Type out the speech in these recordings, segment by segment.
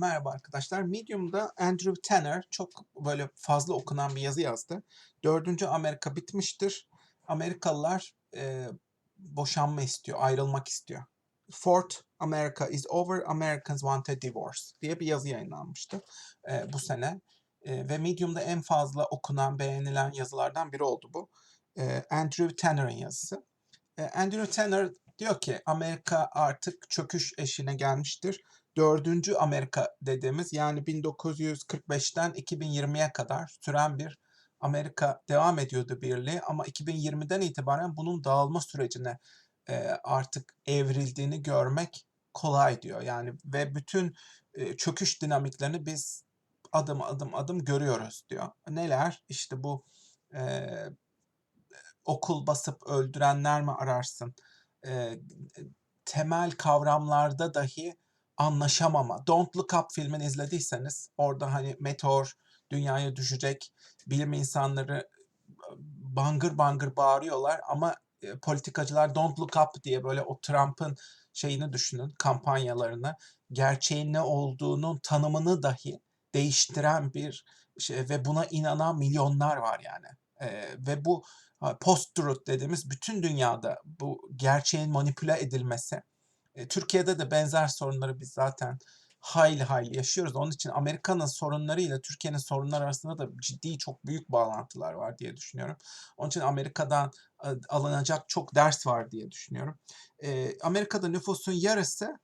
Merhaba arkadaşlar. Medium'da Andrew Tanner çok böyle fazla okunan bir yazı yazdı. Dördüncü Amerika bitmiştir. Amerikalılar e, boşanma istiyor, ayrılmak istiyor. Fourth America is over, Americans want a divorce diye bir yazı yayınlanmıştı e, bu sene. E, ve Medium'da en fazla okunan, beğenilen yazılardan biri oldu bu. E, Andrew Tanner'ın yazısı. E, Andrew Tanner diyor ki Amerika artık çöküş eşiğine gelmiştir dördüncü Amerika dediğimiz yani 1945'ten 2020'ye kadar süren bir Amerika devam ediyordu birliği ama 2020'den itibaren bunun dağılma sürecine e, artık evrildiğini görmek kolay diyor. Yani ve bütün e, çöküş dinamiklerini biz adım adım adım görüyoruz diyor. Neler? İşte bu e, okul basıp öldürenler mi ararsın? E, temel kavramlarda dahi anlaşamama. Don't Look Up filmini izlediyseniz orada hani meteor dünyaya düşecek bilim insanları bangır bangır bağırıyorlar ama e, politikacılar Don't Look Up diye böyle o Trump'ın şeyini düşünün kampanyalarını gerçeğin ne olduğunun tanımını dahi değiştiren bir şey ve buna inanan milyonlar var yani. Ee, ve bu post-truth dediğimiz bütün dünyada bu gerçeğin manipüle edilmesi Türkiye'de de benzer sorunları biz zaten hayli hayli yaşıyoruz. Onun için Amerika'nın sorunları ile Türkiye'nin sorunları arasında da ciddi çok büyük bağlantılar var diye düşünüyorum. Onun için Amerika'dan e, alınacak çok ders var diye düşünüyorum. Amerika'da nüfusun yarısı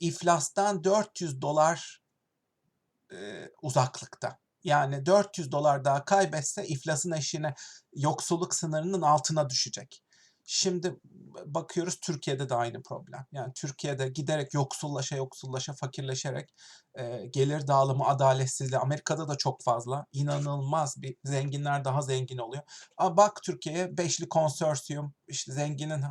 iflastan 400 dolar uzaklıkta. Yani 400 dolar daha kaybetse iflasın eşiğine yoksulluk sınırının altına düşecek. Şimdi bakıyoruz Türkiye'de de aynı problem. Yani Türkiye'de giderek yoksullaşa yoksullaşa fakirleşerek e, gelir dağılımı adaletsizliği Amerika'da da çok fazla. inanılmaz bir zenginler daha zengin oluyor. Ama bak Türkiye'ye beşli konsorsiyum işte zenginin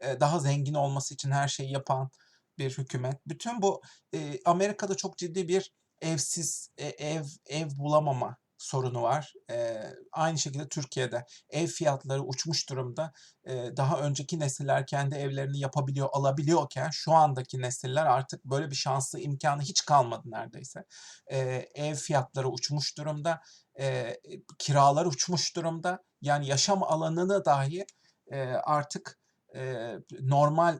e, daha zengin olması için her şeyi yapan bir hükümet. Bütün bu e, Amerika'da çok ciddi bir evsiz e, ev ev bulamama sorunu var. E, aynı şekilde Türkiye'de ev fiyatları uçmuş durumda. E, daha önceki nesiller kendi evlerini yapabiliyor, alabiliyorken şu andaki nesiller artık böyle bir şanslı imkanı hiç kalmadı neredeyse. E, ev fiyatları uçmuş durumda. E, kiralar uçmuş durumda. Yani yaşam alanını dahi e, artık e, normal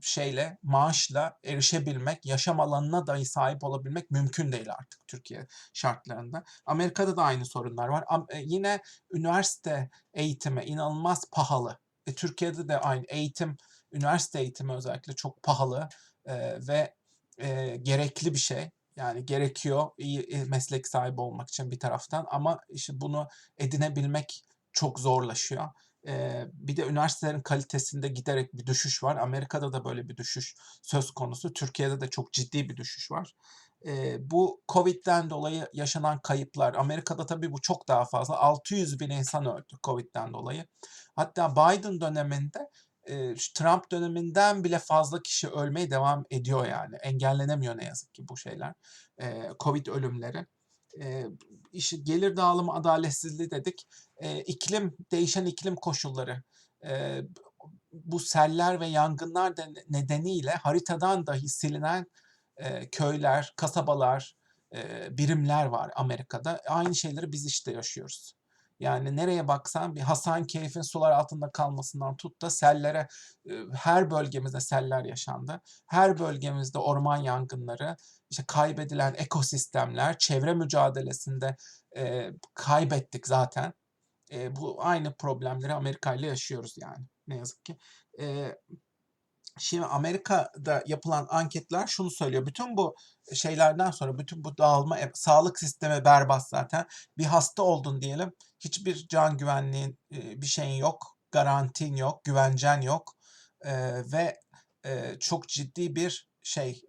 şeyle, maaşla erişebilmek, yaşam alanına dahi sahip olabilmek mümkün değil artık Türkiye şartlarında. Amerika'da da aynı sorunlar var. E, yine üniversite eğitimi inanılmaz pahalı. E, Türkiye'de de aynı eğitim, üniversite eğitimi özellikle çok pahalı e, ve e, gerekli bir şey. Yani gerekiyor iyi meslek sahibi olmak için bir taraftan ama işte bunu edinebilmek çok zorlaşıyor bir de üniversitelerin kalitesinde giderek bir düşüş var. Amerika'da da böyle bir düşüş söz konusu. Türkiye'de de çok ciddi bir düşüş var. bu Covid'den dolayı yaşanan kayıplar, Amerika'da tabii bu çok daha fazla. 600 bin insan öldü Covid'den dolayı. Hatta Biden döneminde Trump döneminden bile fazla kişi ölmeye devam ediyor yani. Engellenemiyor ne yazık ki bu şeyler. Covid ölümleri e, işi gelir dağılımı adaletsizliği dedik. E, iklim değişen iklim koşulları e, bu seller ve yangınlar nedeniyle haritadan dahi silinen e, köyler, kasabalar, e, birimler var Amerika'da. Aynı şeyleri biz işte yaşıyoruz. Yani nereye baksan bir Hasan Keyf'in sular altında kalmasından tut da sellere her bölgemizde seller yaşandı. Her bölgemizde orman yangınları, işte kaybedilen ekosistemler, çevre mücadelesinde e, kaybettik zaten. E, bu aynı problemleri Amerika ile yaşıyoruz yani ne yazık ki. E, Şimdi Amerika'da yapılan anketler şunu söylüyor. Bütün bu şeylerden sonra bütün bu dağılma sağlık sistemi berbat zaten. Bir hasta oldun diyelim. Hiçbir can güvenliğin bir şeyin yok. Garantin yok. Güvencen yok. ve çok ciddi bir şey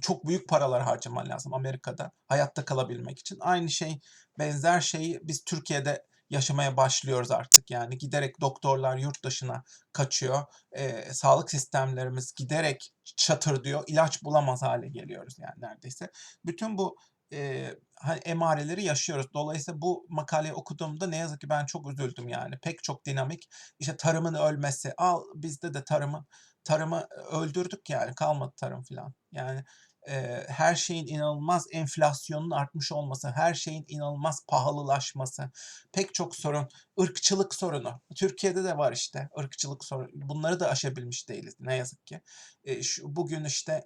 çok büyük paralar harcaman lazım Amerika'da hayatta kalabilmek için. Aynı şey benzer şeyi biz Türkiye'de yaşamaya başlıyoruz artık. Yani giderek doktorlar yurt dışına kaçıyor. E, sağlık sistemlerimiz giderek çatır diyor. ilaç bulamaz hale geliyoruz yani neredeyse. Bütün bu e, hani emareleri yaşıyoruz. Dolayısıyla bu makaleyi okuduğumda ne yazık ki ben çok üzüldüm yani. Pek çok dinamik. İşte tarımın ölmesi. Al bizde de tarımı tarımı öldürdük yani kalmadı tarım filan. Yani eee, her şeyin inanılmaz enflasyonun artmış olması, her şeyin inanılmaz pahalılaşması, pek çok sorun, ırkçılık sorunu. Türkiye'de de var işte ırkçılık sorunu. Bunları da aşabilmiş değiliz ne yazık ki. Eee, şu bugün işte,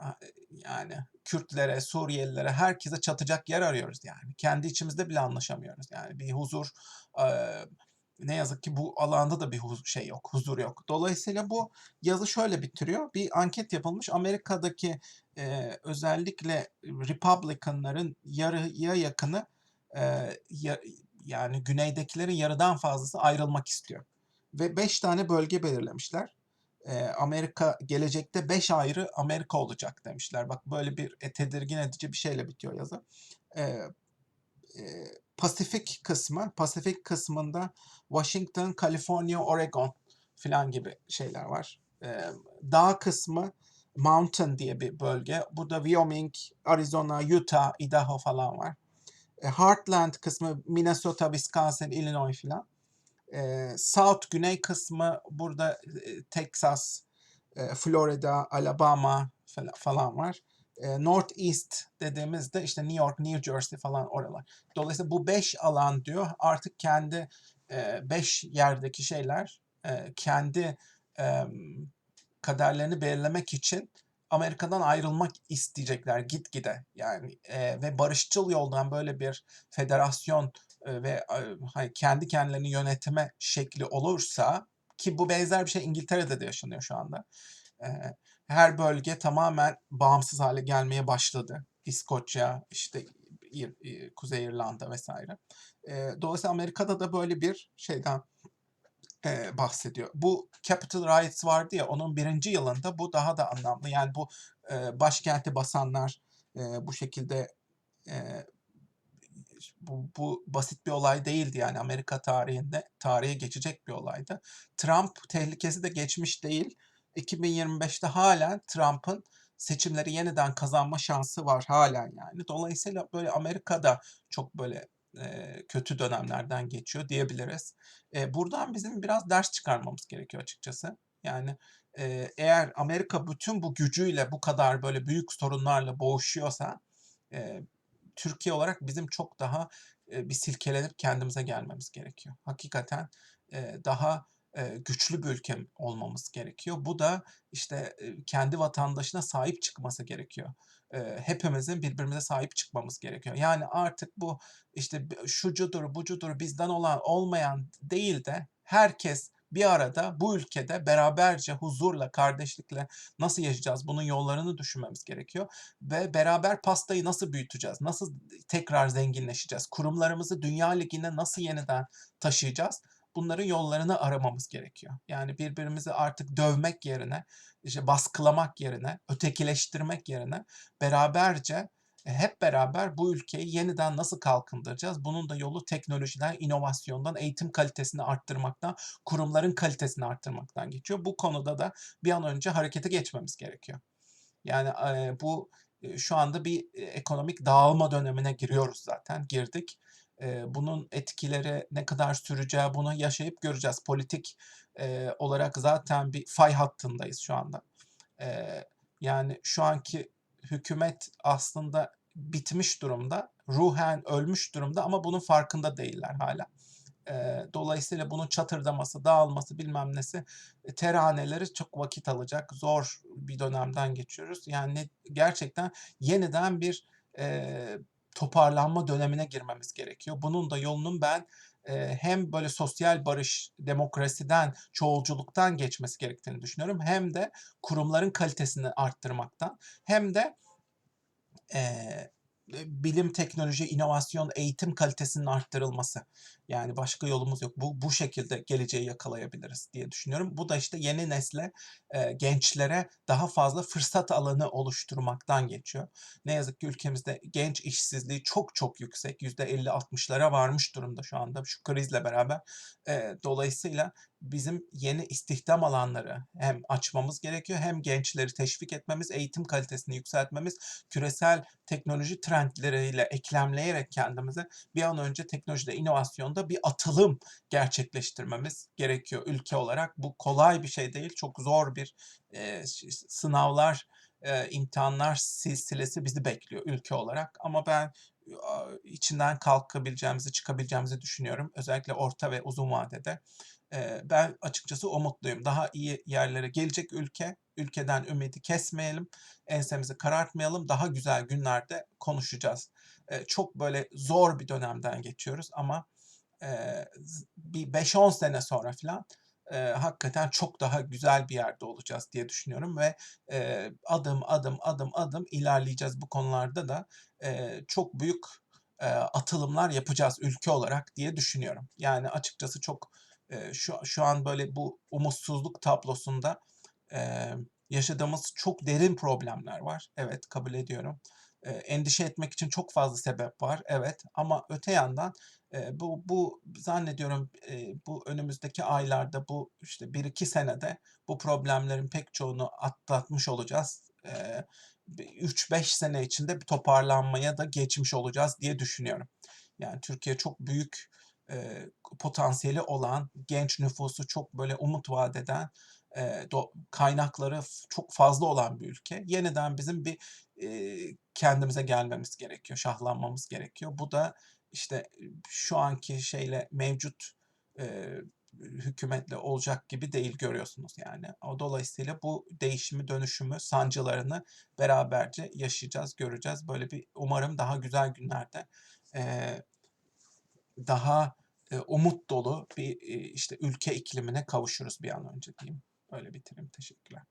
a yani Kürtlere, Suriyelilere, herkese çatacak yer arıyoruz yani. Kendi içimizde bile anlaşamıyoruz. Yani bir huzur, eee, ne yazık ki bu alanda da bir şey yok, huzur yok. Dolayısıyla bu yazı şöyle bitiriyor. Bir anket yapılmış. Amerika'daki, eee, özellikle Republican'ların yarıya yakını, eee, ya yani güneydekilerin yarıdan fazlası ayrılmak istiyor ve 5 tane bölge belirlemişler. Eee, Amerika gelecekte 5 ayrı Amerika olacak demişler. Bak böyle bir, eee, tedirgin edici bir şeyle bitiyor yazı. Eee, Pasifik kısmı, Pasifik kısmında Washington, Kaliforniya, Oregon filan gibi şeyler var. Eee, dağ kısmı Mountain diye bir bölge. Burada Wyoming, Arizona, Utah, Idaho falan var. Eee, Heartland kısmı Minnesota, Wisconsin, Illinois filan. Eee, South güney kısmı burada, eee, Texas, eee, Florida, Alabama fala falan var. Eee, Northeast dediğimizde işte New York, New Jersey falan oralar. Dolayısıyla bu 5 alan diyor artık kendi, eee, 5 yerdeki şeyler, eee, kendi, emm, kaderlerini belirlemek için Amerika'dan ayrılmak isteyecekler gitgide. Yani, eee, ve barışçıl yoldan böyle bir federasyon, eee, ve, hani, kendi kendilerini yönetme şekli olursa ki bu benzer bir şey İngiltere'de de yaşanıyor şu anda. Eee, her bölge tamamen bağımsız hâle gelmeye başladı. İskoçya, işte, İr eee, Kuzey İrlanda vs. Eee, dolayısıyla Amerika'da da böyle bir şeyden, eee, bahsediyor. Bu Capitol Riots vardı ya onun 1. yılında bu daha da anlamlı. Yani bu, başkenti basanlar, bu şekilde, bu bu basit bir olay değildi yani Amerika tarihinde tarihe geçecek bir olaydı. Trump tehlikesi de geçmiş değil. 2025'te hâlen Trump'ın seçimleri yeniden kazanma şansı var hâlen yani. Dolayısıyla böyle Amerika da çok böyle, eee, kötü dönemlerden geçiyor diyebiliriz. Eee, buradan bizim biraz ders çıkarmamız gerekiyor açıkçası. Yani, eee, eğer Amerika bütün bu gücüyle bu kadar böyle büyük sorunlarla boğuşuyorsa, eee, Türkiye olarak bizim çok daha, eee, bir silkelenip kendimize gelmemiz gerekiyor. Hakikaten, eee, daha, güçlü bir ülke olmamız gerekiyor. Bu da işte, kendi vatandaşına sahip çıkması gerekiyor. Hepimizin birbirimize sahip çıkmamız gerekiyor. Yani artık bu işte şucudur, bucudur, bizden olan olmayan değil de herkes bir arada bu ülkede beraberce huzurla, kardeşlikle nasıl yaşayacağız bunun yollarını düşünmemiz gerekiyor ve beraber pastayı nasıl büyüteceğiz, nasıl tekrar zenginleşeceğiz, kurumlarımızı dünya ligine nasıl yeniden taşıyacağız bunların yollarını aramamız gerekiyor. Yani birbirimizi artık dövmek yerine, işte baskılamak yerine, ötekileştirmek yerine beraberce, eee, hep beraber bu ülkeyi yeniden nasıl kalkındıracağız? Bunun da yolu teknolojiden, inovasyondan, eğitim kalitesini arttırmaktan, kurumların kalitesini arttırmaktan geçiyor. Bu konuda da bir an önce harekete geçmemiz gerekiyor. Yani, eee, bu, eee, şu anda bir, ekonomik dağılma dönemine giriyoruz zaten, girdik. Bunun etkileri ne kadar süreceği bunu yaşayıp göreceğiz. Politik, olarak zaten bir fay hattındayız şu anda. Yani şu anki hükümet aslında bitmiş durumda, ruhen ölmüş durumda ama bunun farkında değiller. Eee, dolayısıyla bunun çatırdaması, dağılması bilmem nesi, eee, terhaneleri çok vakit alacak, zor bir dönemden geçiyoruz. Yani gerçekten yeniden bir, eee, toparlanma dönemine girmemiz gerekiyor. Bunun da yolunun ben, hem böyle sosyal barış, demokrasiden, çoğulculuktan geçmesi gerektiğini düşünüyorum hem de kurumların kalitesini arttırmaktan hem de, eee, bilim, teknoloji, inovasyon, eğitim kalitesinin arttırılması. Yani başka yolumuz yok. Bu bu şekilde geleceği yakalayabiliriz diye düşünüyorum. Bu da işte yeni nesle, eee, gençlere daha fazla fırsat alanı oluşturmaktan geçiyor. Ne yazık ki ülkemizde genç işsizliği çok çok yüksek. %50-60'lara varmış durumda şu anda şu krizle beraber. Eee, dolayısıyla bizim yeni istihdam alanları hem açmamız gerekiyor hem gençleri teşvik etmemiz, eğitim kalitesini yükseltmemiz, küresel teknoloji trendleriyle eklemleyerek kendimizi bir an önce teknolojide, inovasyonda bir atılım gerçekleştirmemiz gerekiyor ülke olarak. Bu kolay bir şey değil, çok zor bir, ş sınavlar, eee, imtihanlar silsilesi bizi bekliyor ülke olarak ama ben, içinden kalkabileceğimizi, çıkabileceğimizi düşünüyorum. Özellikle orta ve uzun vadede. Ben açıkçası umutluyum. Daha iyi yerlere gelecek ülke. Ülkeden ümidi kesmeyelim, ensemizi karartmayalım. Daha güzel günlerde konuşacağız. Çok böyle zor bir dönemden geçiyoruz ama, bir 5-10 sene sonra filan, eee, hakikaten çok daha güzel bir yerde olacağız diye düşünüyorum ve, eee, adım, adım, adım, adım ilerleyeceğiz bu konularda da. Eee, çok büyük, eee, atılımlar yapacağız ülke olarak diye düşünüyorum. Yani açıkçası çok, eee, şu şu an böyle bu umutsuzluk tablosunda, emm, yaşadığımız çok derin problemler var. Evet, kabul ediyorum. Eee, endişe etmek için çok fazla sebep var. Evet ama öte yandan, bu bu zannediyorum, eee, bu önümüzdeki aylarda, bu işte 1-2 senede bu problemlerin pek çoğunu atlatmış olacağız. Bir 3-5 sene içinde bir toparlanmaya da geçmiş olacağız diye düşünüyorum. Yani Türkiye çok büyük, eee, potansiyeli olan, genç nüfusu çok böyle umut vaat eden, eee, do kaynakları çok fazla olan bir ülke. Yeniden bizim bir, eee, kendimize gelmemiz gerekiyor, şahlanmamız gerekiyor. Bu da işte, şu anki şeyle, mevcut, eee, hükümetle olacak gibi değil görüyorsunuz yani. O dolayısıyla bu değişimi, dönüşümü, sancılarını beraberce yaşayacağız, göreceğiz. Böyle bir umarım daha güzel günlerde, eee, daha, eee, umut dolu bir, iii, işte ülke iklimine kavuşuruz bir an önce diyeyim. Öyle bitireyim. Teşekkürler.